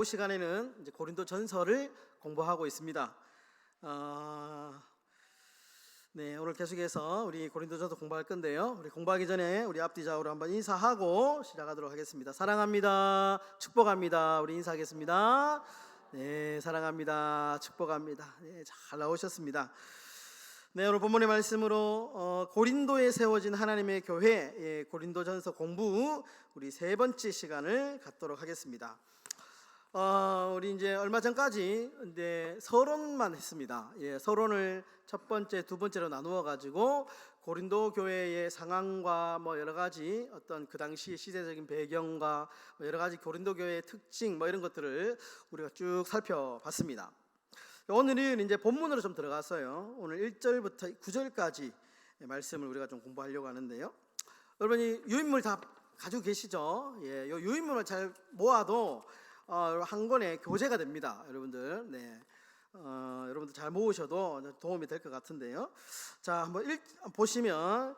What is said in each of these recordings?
이 시간에는 이제 고린도 전서를 공부하고 있습니다. 어, 네, 오늘 계속해서 우리 고린도 전서 공부할 건데요. 우리 공부하기 전에 우리 앞뒤 좌우로 한번 인사하고 시작하도록 하겠습니다. 사랑합니다. 축복합니다. 우리 인사하겠습니다. 네, 사랑합니다. 축복합니다. 네, 잘 나오셨습니다. 네, 오늘 본문의 말씀으로 어, 고린도에 세워진 하나님의 교회 예, 고린도 전서 공부 우리 세 번째 시간을 갖도록 하겠습니다. 어, 우리 이제 얼마 전까지 이제 서론만 했습니다. 예, 서론을 첫 번째, 두 번째로 나누어 가지고 고린도 교회의 상황과 뭐 여러 가지 어떤 그 당시 시대적인 배경과 뭐 여러 가지 고린도 교회의 특징 뭐 이런 것들을 우리가 쭉 살펴봤습니다. 오늘은 이제 본문으로 좀 들어갔어요. 오늘 1절부터 9절까지 말씀을 우리가 좀 공부하려고 하는데요. 여러분이 유인물 다 가지고 계시죠? 예, 요 유인물을 잘 모아도 어, 한 권의 교재가 됩니다, 여러분들. 네. 어, 여러분들 잘 모으셔도 도움이 될 것 같은데요. 자, 한번 일, 보시면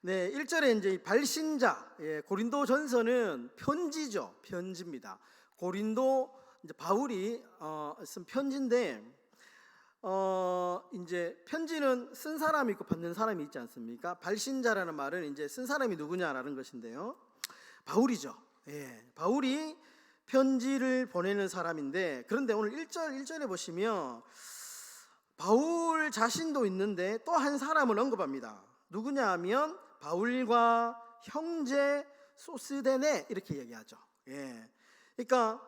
네, 1절에 이제 이 발신자 예, 고린도 전서는 편지죠. 편지입니다. 고린도 이제 바울이 어, 쓴 편지인데 어, 이제 편지는 쓴 사람이 있고 받는 사람이 있지 않습니까? 발신자라는 말은 이제 쓴 사람이 누구냐라는 것인데요. 바울이죠. 예. 바울이 편지를 보내는 사람인데 그런데 오늘 1절 1절에 보시면 바울 자신도 있는데 또 한 사람을 언급합니다. 누구냐 하면 바울과 형제 소스데네 이렇게 얘기하죠. 예. 그러니까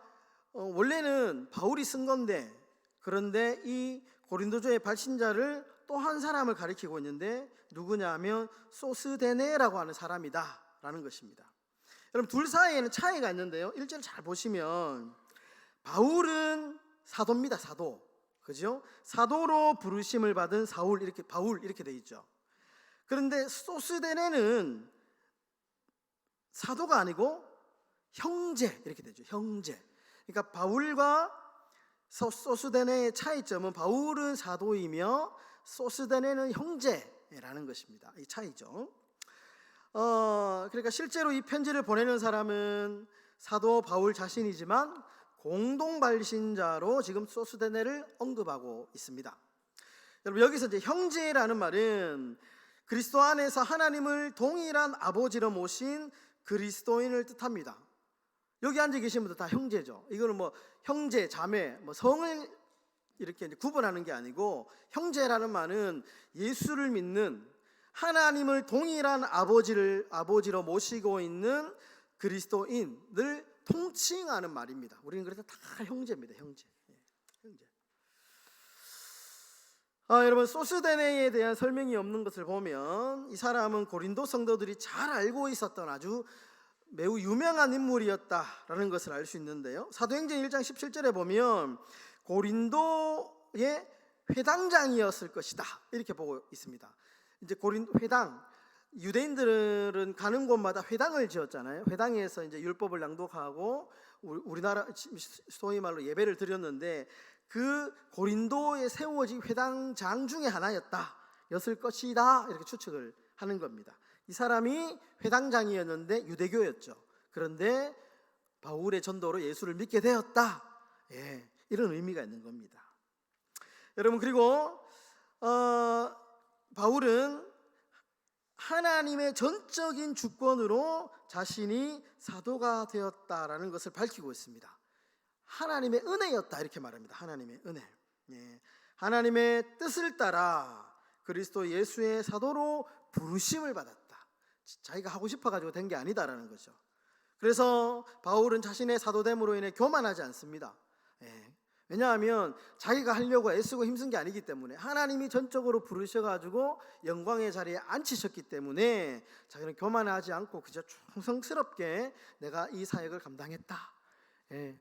어, 원래는 바울이 쓴 건데 그런데 이 고린도교의 발신자를 또 한 사람을 가리키고 있는데 누구냐 하면 소스데네라고 하는 사람이다라는 것입니다. 여러분 둘 사이에는 차이가 있는데요. 1절 잘 보시면 바울은 사도입니다. 사도. 그죠? 사도로 부르심을 받은 사울 이렇게 바울 이렇게 돼 있죠. 그런데 소스데네는 사도가 아니고 형제 이렇게 되죠. 형제. 그러니까 바울과 소- 소스데네의 차이점은 바울은 사도이며 소스데네는 형제라는 것입니다. 이 차이죠. 어, 그러니까 실제로 이 편지를 보내는 사람은 사도 바울 자신이지만 공동 발신자로 지금 소스데네를 언급하고 있습니다. 여러분 여기서 이제 형제라는 말은 그리스도 안에서 하나님을 동일한 아버지로 모신 그리스도인을 뜻합니다. 여기 앉아 계신 분들 다 형제죠. 이거는 뭐 형제, 자매, 뭐 성을 이렇게 구분하는 게 아니고 형제라는 말은 예수를 믿는 하나님을 동일한 아버지를 아버지로 모시고 있는 그리스도인을 통칭하는 말입니다. 우리는 그래서 다 형제입니다. 형제. 예, 형제. 아, 여러분 소스데네에 대한 설명이 없는 것을 보면 이 사람은 고린도 성도들이 잘 알고 있었던 아주 매우 유명한 인물이었다라는 것을 알 수 있는데요. 사도행전 1장 17절에 보면 고린도의 회당장이었을 것이다. 이렇게 보고 있습니다. 이제 고린 회당 유대인들은 가는 곳마다 회당을 지었잖아요. 회당에서 이제 율법을 낭독하고 우리- 우리나라 소위 말로 예배를 드렸는데 그 고린도에 세워진 회당장 중에 하나였다. 였을 것이다. 이렇게 추측을 하는 겁니다. 이 사람이 회당장이었는데 유대교였죠. 그런데 바울의 전도로 예수를 믿게 되었다. 예, 이런 의미가 있는 겁니다. 여러분 그리고 어, 바울은 하나님의 전적인 주권으로 자신이 사도가 되었다라는 것을 밝히고 있습니다. 하나님의 은혜였다 이렇게 말합니다. 하나님의 은혜. 예. 하나님의 뜻을 따라 그리스도 예수의 사도로 부르심을 받았다. 자기가 하고 싶어 가지고 된 게 아니다라는 거죠. 그래서 바울은 자신의 사도됨으로 인해 교만하지 않습니다. 예. 왜냐하면 자기가 하려고 애쓰고 힘쓴 게 아니기 때문에 하나님이 전적으로 부르셔가지고 영광의 자리에 앉히셨기 때문에 자기는 교만하지 않고 그저 충성스럽게 내가 이 사역을 감당했다. 예.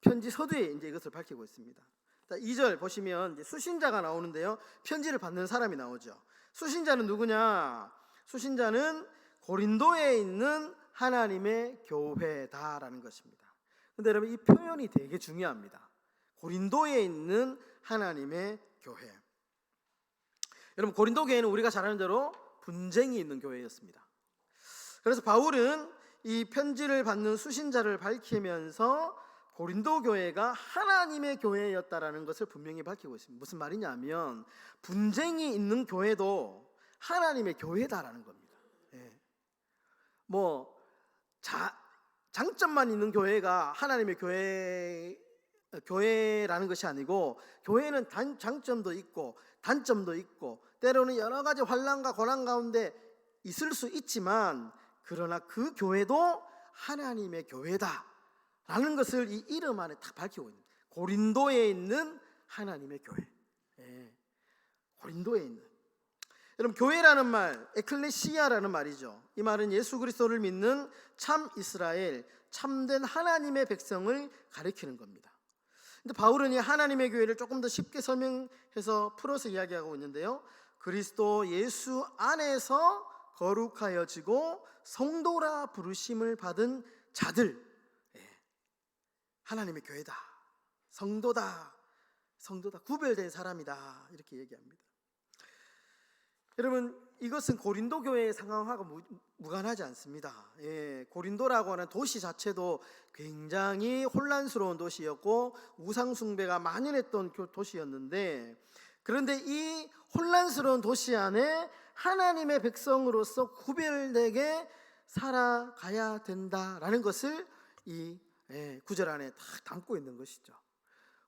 편지 서두에 이제 이것을 밝히고 있습니다. 자, 2절 보시면 수신자가 나오는데요. 편지를 받는 사람이 나오죠. 수신자는 누구냐? 수신자는 고린도에 있는 하나님의 교회다라는 것입니다. 근데 여러분 이 표현이 되게 중요합니다. 고린도에 있는 하나님의 교회. 여러분 고린도 교회는 우리가 잘 아는 대로 분쟁이 있는 교회였습니다. 그래서 바울은 이 편지를 받는 수신자를 밝히면서 고린도 교회가 하나님의 교회였다라는 것을 분명히 밝히고 있습니다. 무슨 말이냐면 분쟁이 있는 교회도 하나님의 교회다라는 겁니다. 예. 뭐 자, 장점만 있는 교회가 하나님의 교회 교회라는 것이 아니고 교회는 단, 장점도 있고 단점도 있고 때로는 여러 가지 환란과 고난 가운데 있을 수 있지만 그러나 그 교회도 하나님의 교회다라는 것을 이 이름 안에 딱 밝히고 있는 고린도에 있는 하나님의 교회. 예. 고린도에 있는 여러분 교회라는 말 에클레시아라는 말이죠. 이 말은 예수 그리스도를 믿는 참 이스라엘 참된 하나님의 백성을 가리키는 겁니다. 근데 바울은 이 하나님의 교회를 조금 더 쉽게 설명해서 풀어서 이야기하고 있는데요. 그리스도 예수 안에서 거룩하여지고 성도라 부르심을 받은 자들 예. 하나님의 교회다. 성도다. 성도다. 구별된 사람이다. 이렇게 얘기합니다. 여러분 이것은 고린도 교회의 상황하고 무, 무관하지 않습니다. 예, 고린도라고 하는 도시 자체도 굉장히 혼란스러운 도시였고 우상 숭배가 만연했던 교- 도시였는데 그런데 이 혼란스러운 도시 안에 하나님의 백성으로서 구별되게 살아가야 된다라는 것을 이 예, 구절 안에 다 담고 있는 것이죠.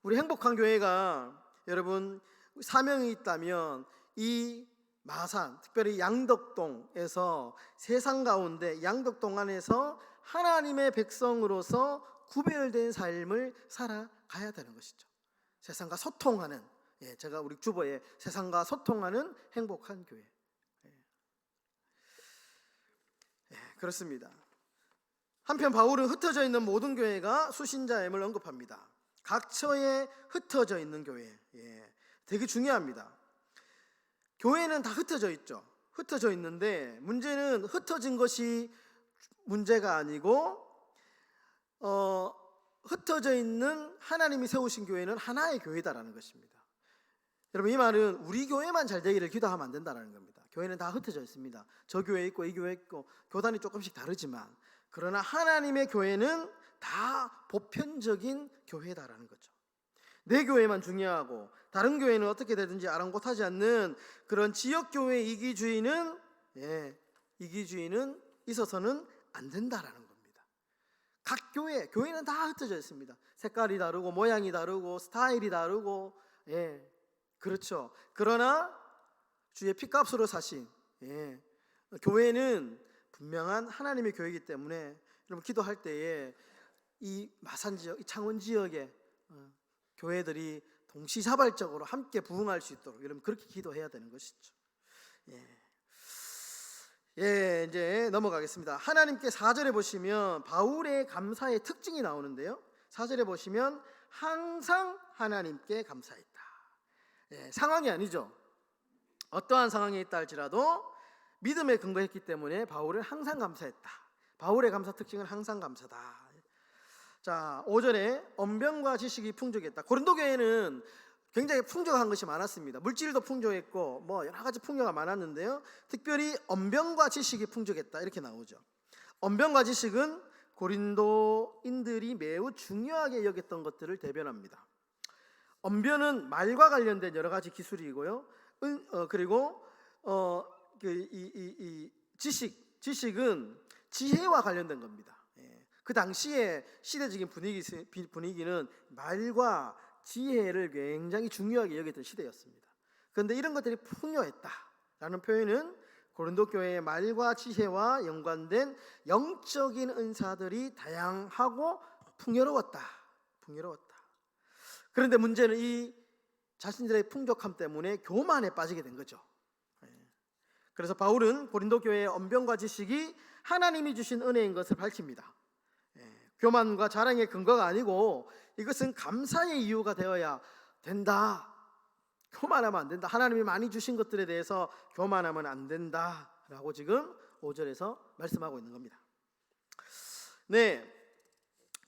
우리 행복한 교회가 여러분 사명이 있다면 이 마산, 특별히 양덕동에서 세상 가운데 양덕동 안에서 하나님의 백성으로서 구별된 삶을 살아가야 되는 것이죠. 세상과 소통하는, 예, 제가 우리 주보에 세상과 소통하는 행복한 교회. 예. 예, 그렇습니다. 한편 바울은 흩어져 있는 모든 교회가 수신자임을 언급합니다. 각처에 흩어져 있는 교회, 예, 되게 중요합니다. 교회는 다 흩어져 있죠. 흩어져 있는데 문제는 흩어진 것이 문제가 아니고 어, 흩어져 있는 하나님이 세우신 교회는 하나의 교회다라는 것입니다. 여러분 이 말은 우리 교회만 잘 되기를 기도하면 안 된다는 겁니다. 교회는 다 흩어져 있습니다. 저 교회 있고 이 교회 있고 교단이 조금씩 다르지만 그러나 하나님의 교회는 다 보편적인 교회다라는 거죠. 내 교회만 중요하고 다른 교회는 어떻게 되든지 아랑곳하지 않는 그런 지역 교회 이기주의는 예, 이기주의는 있어서는 안 된다라는 겁니다. 각 교회 교회는 다 흩어져 있습니다. 색깔이 다르고 모양이 다르고 스타일이 다르고 예, 그렇죠. 그러나 주의 피값으로 사신 예, 교회는 분명한 하나님의 교회이기 때문에 여러분 기도할 때에 이 마산 지역, 이 창원 지역에 어, 교회들이 동시자발적으로 함께 부흥할 수 있도록 여러분 그렇게 기도해야 되는 것이죠. 예. 예, 이제 넘어가겠습니다. 하나님께 4절에 보시면 바울의 감사의 특징이 나오는데요. 4절에 보시면 항상 하나님께 감사했다. 예, 상황이 아니죠. 어떠한 상황에 있다 할지라도 믿음에 근거했기 때문에 바울은 항상 감사했다. 바울의 감사 특징은 항상 감사다. 자, 5절에 언변과 지식이 풍족했다. 고린도 교회는 굉장히 풍족한 것이 많았습니다. 물질도 풍족했고 뭐 여러 가지 풍요가 많았는데요. 특별히 언변과 지식이 풍족했다. 이렇게 나오죠. 언변과 지식은 고린도인들이 매우 중요하게 여겼던 것들을 대변합니다. 언변은 말과 관련된 여러 가지 기술이고요. 은, 어, 그리고 어, 그, 이, 이, 이 지식, 지식은 지혜와 관련된 겁니다. 예. 그 당시에 시대적인 분위기, 분위기는 말과 지혜를 굉장히 중요하게 여겼던 시대였습니다. 그런데 이런 것들이 풍요했다라는 표현은 고린도 교회의 말과 지혜와 연관된 영적인 은사들이 다양하고 풍요로웠다. 풍요로웠다. 그런데 문제는 이 자신들의 풍족함 때문에 교만에 빠지게 된 거죠. 예. 그래서 바울은 고린도 교회의 언변과 지식이 하나님이 주신 은혜인 것을 밝힙니다. 예. 교만과 자랑의 근거가 아니고 이것은 감사의 이유가 되어야 된다. 교만하면 안 된다. 하나님이 많이 주신 것들에 대해서 교만하면 안 된다 라고 지금 5절에서 말씀하고 있는 겁니다. 네.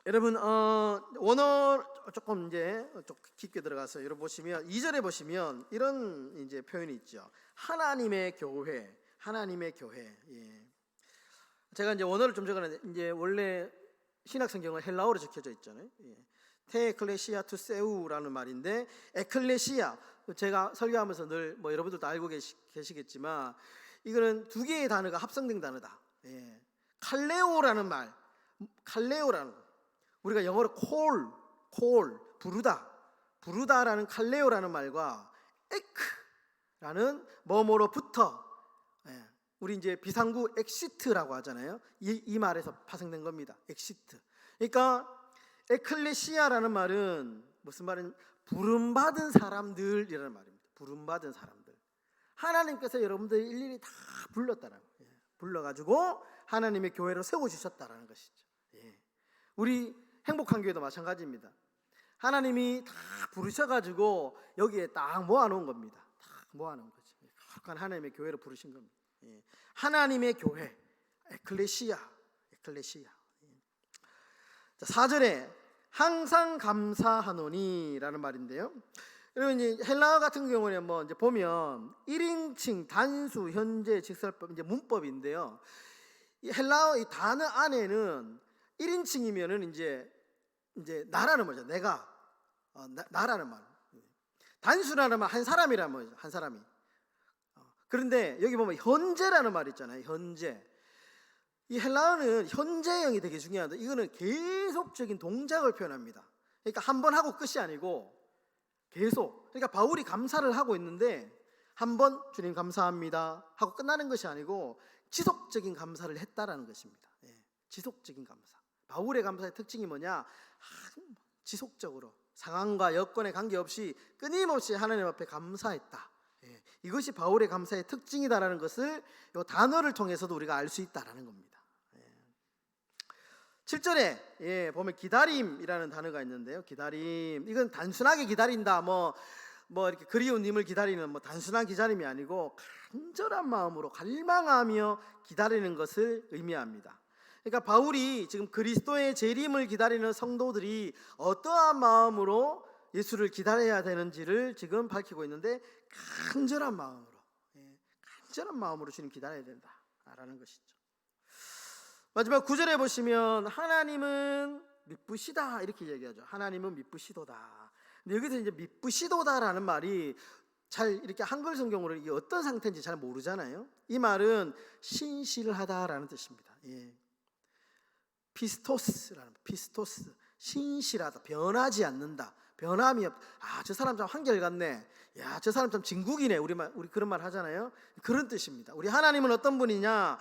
여러분 어, 원어 조금 이제 좀 깊게 들어가서 여러분 보시면 2절에 보시면 이런 이제 표현이 있죠. 하나님의 교회, 하나님의 교회. 예. 제가 이제 원어를 좀 적어놨는데 이제 원래 신약 성경은 헬라어로 적혀져 있잖아요. 예. 테클레시아 투 세우라는 말인데 에클레시아 제가 설교하면서 늘 뭐 여러분들도 알고 계시, 계시겠지만 이거는 두 개의 단어가 합성된 단어다. 예. 칼레오라는 말, 칼레오라는 거. 우리가 영어로 콜, 콜 부르다, 부르다라는 칼레오라는 말과 에크라는 뭐뭐로부터 예. 우리 이제 비상구 엑시트라고 하잖아요. 이, 이 말에서 파생된 겁니다. 엑시트. 그러니까 에클레시아라는 말은 무슨 말은 부름받은 사람들이라는 말입니다. 부름받은 사람들. 하나님께서 여러분들 일일이 다 불렀다는 거예요. 불러가지고 하나님의 교회로 세워주셨다라는 것이죠. 예. 우리 행복한 교회도 마찬가지입니다. 하나님이 다 부르셔가지고 여기에 딱 모아놓은 겁니다. 딱 모아놓은 거죠. 거룩한 하나님의 교회로 부르신 겁니다. 예. 하나님의 교회, 에클레시아, 에클레시아. 예. 자, 4절에 항상 감사하노니라는 말인데요. 여러분 이제 헬라어 같은 경우는 뭐 이제 보면 1인칭 단수 현재 직설법 이제 문법인데요. 이 헬라어 이 단어 안에는 1인칭이면은 이제 이제 나라는 뭐죠? 내가 어, 나, 나라는 말. 단수라는 말 한 사람이라는 말이죠. 한 사람이. 어, 그런데 여기 보면 현재라는 말 있잖아요. 현재. 이 헬라어는 현재형이 되게 중요한데 이거는 계속적인 동작을 표현합니다. 그러니까 한 번 하고 끝이 아니고 계속. 그러니까 바울이 감사를 하고 있는데 한 번 주님 감사합니다 하고 끝나는 것이 아니고 지속적인 감사를 했다라는 것입니다. 예, 지속적인 감사. 바울의 감사의 특징이 뭐냐? 아, 지속적으로 상황과 여건에 관계없이 끊임없이 하나님 앞에 감사했다. 예, 이것이 바울의 감사의 특징이다라는 것을 이 단어를 통해서도 우리가 알 수 있다라는 겁니다. 7절에 예, 보면 기다림이라는 단어가 있는데요. 기다림. 이건 단순하게 기다린다. 뭐, 뭐 이렇게 그리운 님을 기다리는 뭐 단순한 기다림이 아니고 간절한 마음으로 갈망하며 기다리는 것을 의미합니다. 그러니까 바울이 지금 그리스도의 재림을 기다리는 성도들이 어떠한 마음으로 예수를 기다려야 되는지를 지금 밝히고 있는데 간절한 마음으로 예, 간절한 마음으로 주님 기다려야 된다라는 것이죠. 마지막 구절에 보시면 하나님은 미쁘시다 이렇게 얘기하죠. 하나님은 미쁘시도다. 근데 여기서 이제 미쁘시도다라는 말이 잘 이렇게 한글 성경으로 이게 어떤 상태인지 잘 모르잖아요. 이 말은 신실하다라는 뜻입니다. 예. 피스토스라는 피스토스 신실하다 변하지 않는다 변함이 없. 아 저 사람 참 한결같네. 야 저 사람 참 진국이네. 우리 말 우리 그런 말 하잖아요. 그런 뜻입니다. 우리 하나님은 어떤 분이냐?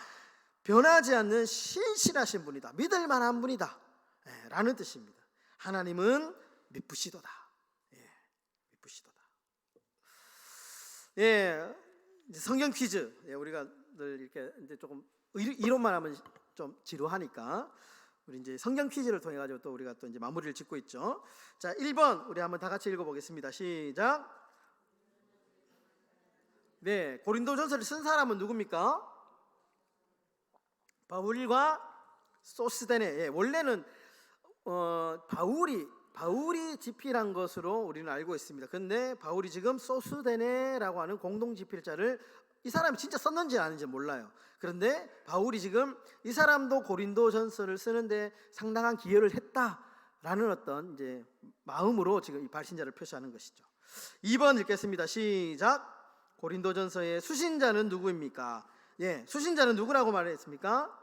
변하지 않는 신실하신 분이다. 믿을 만한 분이다. 예, 라는 뜻입니다. 하나님은 미쁘시도다. 예, 미쁘시도다. 예, 성경 퀴즈. 예, 우리가 늘 이렇게 이제 조금 이론만 하면 좀 지루하니까 우리 이제 성경 퀴즈를 통해 가지고 또 우리가 또 이제 마무리를 짓고 있죠. 자, 1번 우리 한번 다 같이 읽어 보겠습니다. 시작. 네, 고린도전서를 쓴 사람은 누굽니까? 바울과 소스데네 예, 원래는 어, 바울이 바울이 집필한 것으로 우리는 알고 있습니다. 근데 바울이 지금 소스데네라고 하는 공동 집필자를 이 사람이 진짜 썼는지 아닌지 몰라요. 그런데 바울이 지금 이 사람도 고린도 전서를 쓰는데 상당한 기여를 했다라는 어떤 이제 마음으로 지금 이 발신자를 표시하는 것이죠. 2번 읽겠습니다. 시작. 고린도 전서의 수신자는 누구입니까? 예, 수신자는 누구라고 말했습니까?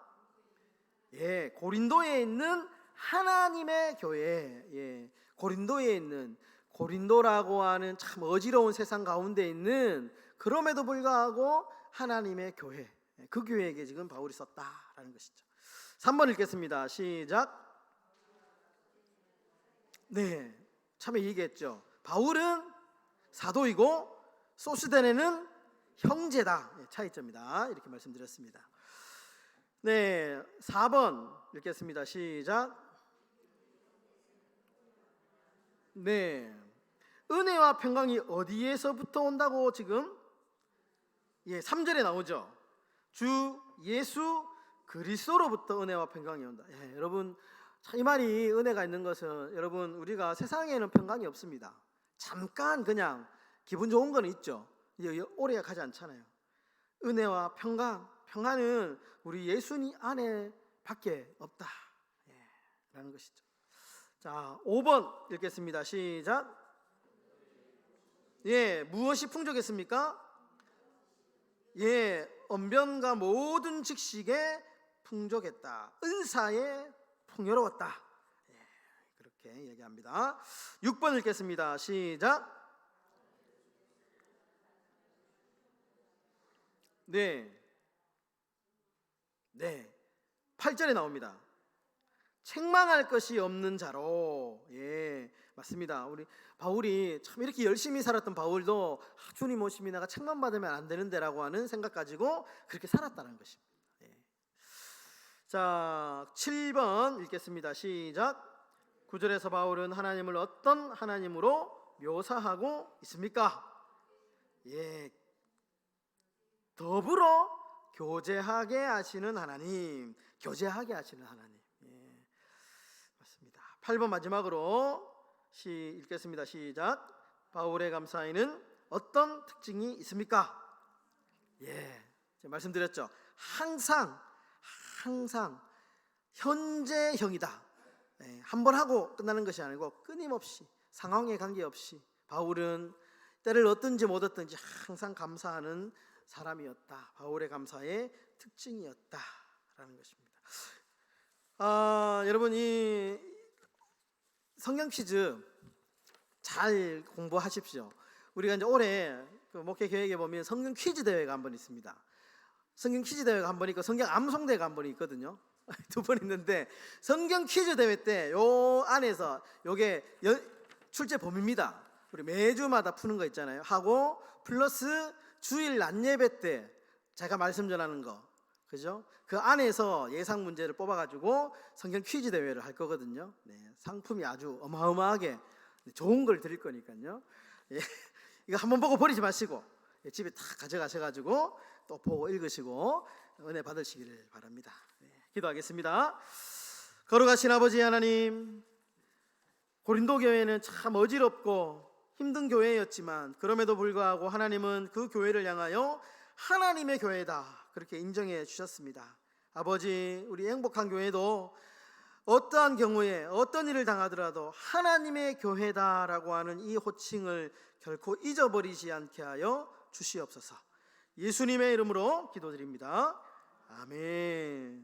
예, 고린도에 있는 하나님의 교회, 예, 고린도에 있는 고린도라고 하는 참 어지러운 세상 가운데 있는 그럼에도 불구하고 하나님의 교회, 예, 그 교회에게 지금 바울이 썼다라는 것이죠. 3번 읽겠습니다. 시작. 네, 참에 얘기했죠. 바울은 사도이고 소스데네는 형제다. 예, 차이점이다. 이렇게 말씀드렸습니다. 네, 4번 읽겠습니다. 시작. 네. 은혜와 평강이 어디에서부터 온다고 지금 예, 3절에 나오죠. 주 예수 그리스도로부터 은혜와 평강이 온다. 예, 여러분 이 말이 은혜가 있는 것은 여러분 우리가 세상에는 평강이 없습니다. 잠깐 그냥 기분 좋은 건 있죠. 오래 가지 않잖아요. 은혜와 평강, 평안은 우리 예수님 안에 밖에 없다. 예, 라는 것이죠. 자, 5번 읽겠습니다. 시작. 예, 무엇이 풍족했습니까? 예, 언변과 모든 직식에 풍족했다. 은사에 풍요로웠다. 예, 그렇게 얘기합니다. 6번 읽겠습니다. 시작. 네. 네. 8절에 나옵니다. 책망할 것이 없는 자로. 예. 맞습니다. 우리 바울이 참 이렇게 열심히 살았던 바울도 아, 주님 오심이 내가 책망받으면 안 되는데라고 하는 생각 가지고 그렇게 살았다는 것입니다. 예. 자, 7번 읽겠습니다. 시작. 9절에서 바울은 하나님을 어떤 하나님으로 묘사하고 있습니까? 예. 더불어 교제하게 하시는 하나님, 교제하게 하시는 하나님. 예. 맞습니다. 8번 마지막으로 시 읽겠습니다. 시작. 바울의 감사에는 어떤 특징이 있습니까? 예. 제가 말씀드렸죠. 항상 항상 현재형이다. 예, 한번 하고 끝나는 것이 아니고 끊임없이 상황에 관계없이 바울은 때를 얻든지 못 얻든지 항상 감사하는 사람이었다. 바울의 감사의 특징이었다라는 것입니다. 아, 여러분 이 성경 퀴즈 잘 공부하십시오. 우리가 이제 올해 그 목회 계획에 보면 성경 퀴즈 대회가 한 번 있습니다. 성경 퀴즈 대회가 한 번 있고 성경 암송 대회가 한 번 있거든요. 두 번 있는데 성경 퀴즈 대회 때 요 안에서 요게 연- 출제 범위입니다. 우리 매주마다 푸는 거 있잖아요. 하고 플러스 주일 낮 예배 때 제가 말씀 전하는 거. 그죠? 그 안에서 예상 문제를 뽑아 가지고 성경 퀴즈 대회를 할 거거든요. 네, 상품이 아주 어마어마하게 좋은 걸 드릴 거니까요. 예, 이거 한번 보고 버리지 마시고 예, 집에 다 가져가셔 가지고 또 보고 읽으시고 은혜 받으시기를 바랍니다. 네, 기도하겠습니다. 걸어가신 아버지 하나님, 고린도 교회는 참 어지럽고 힘든 교회였지만 그럼에도 불구하고 하나님은 그 교회를 향하여 하나님의 교회다 그렇게 인정해 주셨습니다. 아버지, 우리 행복한 교회도 어떠한 경우에 어떤 일을 당하더라도 하나님의 교회다라고 하는 이 호칭을 결코 잊어버리지 않게 하여 주시옵소서. 예수님의 이름으로 기도드립니다. 아멘.